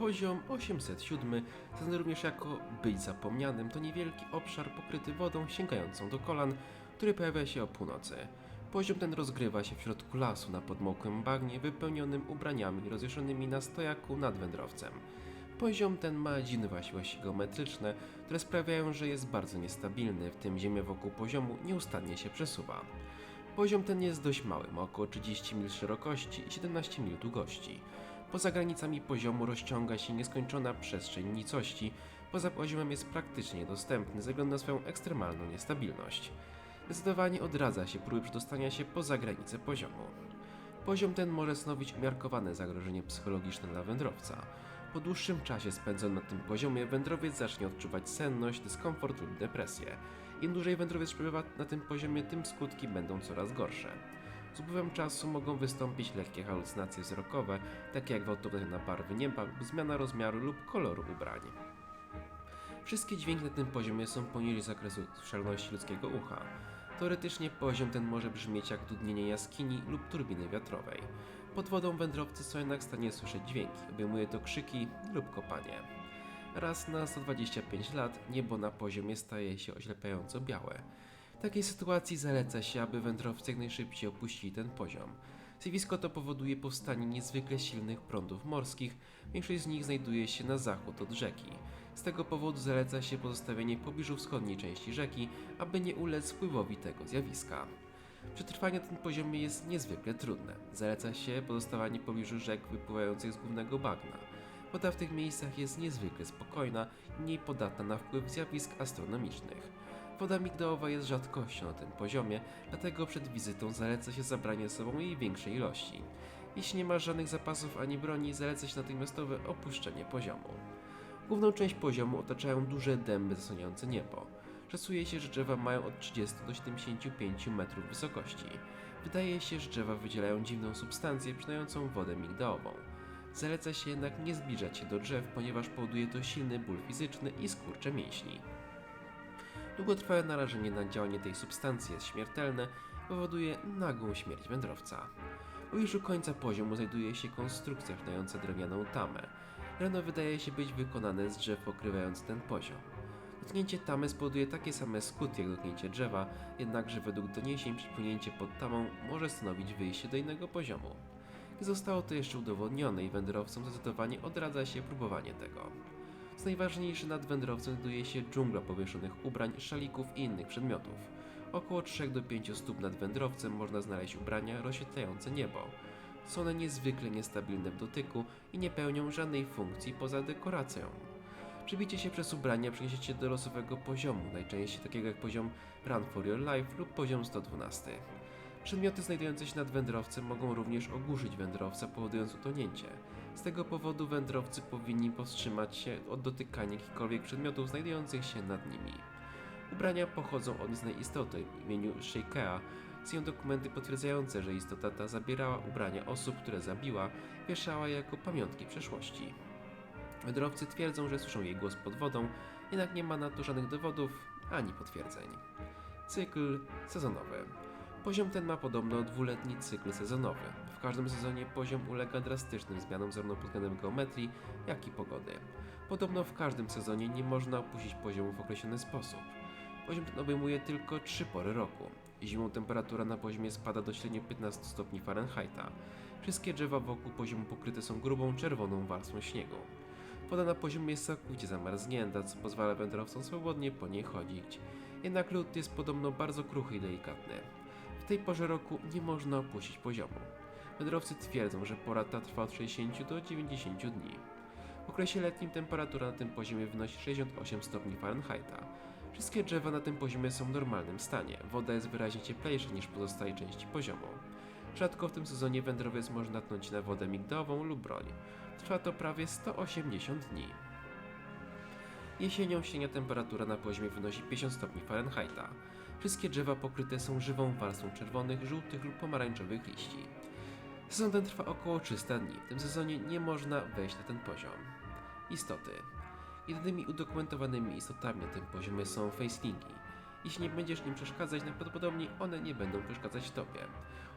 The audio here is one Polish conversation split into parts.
Poziom 807, znany również jako być zapomnianym, to niewielki obszar pokryty wodą sięgającą do kolan, który pojawia się o północy. Poziom ten rozgrywa się w środku lasu na podmokłym bagnie wypełnionym ubraniami rozwieszonymi na stojaku nad wędrowcem. Poziom ten ma dziwne właściwości geometryczne, które sprawiają, że jest bardzo niestabilny, w tym ziemia wokół poziomu nieustannie się przesuwa. Poziom ten jest dość mały, ma około 30 mil szerokości i 17 mil długości. Poza granicami poziomu rozciąga się nieskończona przestrzeń nicości, poza poziomem jest praktycznie niedostępny ze względu na swoją ekstremalną niestabilność. Zdecydowanie odradza się próby przedostania się poza granice poziomu. Poziom ten może stanowić umiarkowane zagrożenie psychologiczne dla wędrowca. Po dłuższym czasie spędzonym na tym poziomie wędrowiec zacznie odczuwać senność, dyskomfort lub depresję. Im dłużej wędrowiec przebywa na tym poziomie, tym skutki będą coraz gorsze. Z upływem czasu mogą wystąpić lekkie halucynacje wzrokowe, takie jak gwałtowne na barwy nieba zmiana rozmiaru lub koloru ubrań. Wszystkie dźwięki na tym poziomie są poniżej zakresu słyszalności ludzkiego ucha. Teoretycznie poziom ten może brzmieć jak dudnienie jaskini lub turbiny wiatrowej. Pod wodą wędrowcy są jednak w stanie słyszeć dźwięki, obejmuje to krzyki lub kopanie. Raz na 125 lat niebo na poziomie staje się oślepiająco białe. W takiej sytuacji zaleca się, aby wędrowcy jak najszybciej opuścili ten poziom. Zjawisko to powoduje powstanie niezwykle silnych prądów morskich, większość z nich znajduje się na zachód od rzeki. Z tego powodu zaleca się pozostawienie w pobliżu wschodniej części rzeki, aby nie ulec wpływowi tego zjawiska. Przetrwanie na tym poziomie jest niezwykle trudne. Zaleca się pozostawanie w pobliżu rzek wypływających z głównego bagna. Woda w tych miejscach jest niezwykle spokojna i mniej podatna na wpływ zjawisk astronomicznych. Woda migdałowa jest rzadkością na tym poziomie, dlatego przed wizytą zaleca się zabranie ze sobą jej większej ilości. Jeśli nie masz żadnych zapasów ani broni, zaleca się natychmiastowe opuszczenie poziomu. Główną część poziomu otaczają duże dęby zasłaniające niebo. Szacuje się, że drzewa mają od 30 do 75 metrów wysokości. Wydaje się, że drzewa wydzielają dziwną substancję przynającą wodę migdałową. Zaleca się jednak nie zbliżać się do drzew, ponieważ powoduje to silny ból fizyczny i skurcze mięśni. Długotrwałe narażenie na działanie tej substancji jest śmiertelne, powoduje nagłą śmierć wędrowca. W pobliżu końca poziomu znajduje się konstrukcja wpinająca drewnianą tamę. Reno wydaje się być wykonane z drzew pokrywając ten poziom. Dotknięcie tamy spowoduje takie same skutki jak dotknięcie drzewa, jednakże według doniesień przypłynięcie pod tamą może stanowić wyjście do innego poziomu. Nie zostało to jeszcze udowodnione i wędrowcom zdecydowanie odradza się próbowanie tego. Co najważniejsze, nad wędrowcem znajduje się dżungla powieszonych ubrań, szalików i innych przedmiotów. Około 3 do 5 stóp nad wędrowcem można znaleźć ubrania rozświetlające niebo. Są one niezwykle niestabilne w dotyku i nie pełnią żadnej funkcji poza dekoracją. Przebicie się przez ubrania przeniesiecie do losowego poziomu, najczęściej takiego jak poziom Run for Your Life lub poziom 112. Przedmioty znajdujące się nad wędrowcem mogą również ogłuszyć wędrowca, powodując utonięcie. Z tego powodu wędrowcy powinni powstrzymać się od dotykania jakichkolwiek przedmiotów znajdujących się nad nimi. Ubrania pochodzą od nieznanej istoty w imieniu Sheikea. Są dokumenty potwierdzające, że istota ta zabierała ubrania osób, które zabiła, wieszała je jako pamiątki przeszłości. Wędrowcy twierdzą, że słyszą jej głos pod wodą, jednak nie ma na to żadnych dowodów ani potwierdzeń. Cykl sezonowy. Poziom ten ma podobno dwuletni cykl sezonowy. W każdym sezonie poziom ulega drastycznym zmianom zarówno pod względem geometrii, jak i pogody. Podobno w każdym sezonie nie można opuścić poziomu w określony sposób. Poziom ten obejmuje tylko trzy pory roku. Zimą temperatura na poziomie spada do średnio 15 stopni Fahrenheita. Wszystkie drzewa wokół poziomu pokryte są grubą czerwoną warstwą śniegu. Woda na poziomie jest całkowicie zamarznięta, co pozwala wędrowcom swobodnie po niej chodzić. Jednak lód jest podobno bardzo kruchy i delikatny. Tej porze roku nie można opuścić poziomu. Wędrowcy twierdzą, że pora ta trwa od 60 do 90 dni. W okresie letnim temperatura na tym poziomie wynosi 68 stopni Fahrenheita. Wszystkie drzewa na tym poziomie są w normalnym stanie. Woda jest wyraźnie cieplejsza niż pozostałej części poziomu. Rzadko w tym sezonie wędrowiec może natknąć na wodę migdałową lub broń. Trwa to prawie 180 dni. Jesienią średnia temperatura na poziomie wynosi 50 stopni Fahrenheita. Wszystkie drzewa pokryte są żywą warstwą czerwonych, żółtych lub pomarańczowych liści. Sezon ten trwa około 300 dni. W tym sezonie nie można wejść na ten poziom. Istoty. Jedynymi udokumentowanymi istotami na tym poziomie są facelingi. Jeśli nie będziesz im przeszkadzać, najprawdopodobniej one nie będą przeszkadzać Tobie.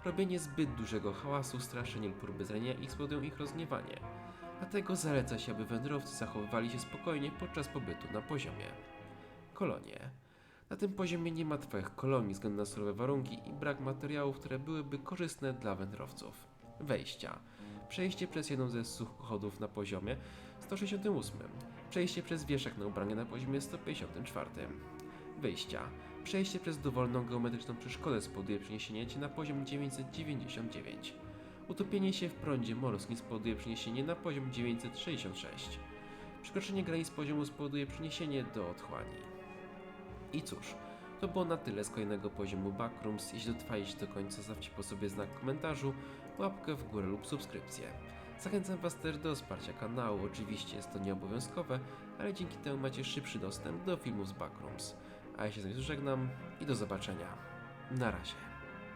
Robienie zbyt dużego hałasu, straszenie lub próby zranienia ich spowodują ich rozgniewanie. Dlatego zaleca się, aby wędrowcy zachowywali się spokojnie podczas pobytu na poziomie. Kolonie. Na tym poziomie nie ma trwałych kolonii ze względu na surowe warunki i brak materiałów, które byłyby korzystne dla wędrowców. Wejścia. Przejście przez jedną ze suchochodów na poziomie 168. Przejście przez wieszak na ubranie na poziomie 154. Wyjścia. Przejście przez dowolną geometryczną przeszkodę spowoduje przeniesienie cię na poziom 999. Utopienie się w prądzie morskim spowoduje przeniesienie na poziom 966. Przekroczenie granic poziomu spowoduje przeniesienie do otchłani. I cóż, to było na tyle z kolejnego poziomu Backrooms. Jeśli dotrwaliście do końca, zostawcie po sobie znak komentarzu, łapkę w górę lub subskrypcję. Zachęcam Was też do wsparcia kanału, oczywiście jest to nieobowiązkowe, ale dzięki temu macie szybszy dostęp do filmów z Backrooms. A ja się z Wami żegnam i do zobaczenia. Na razie.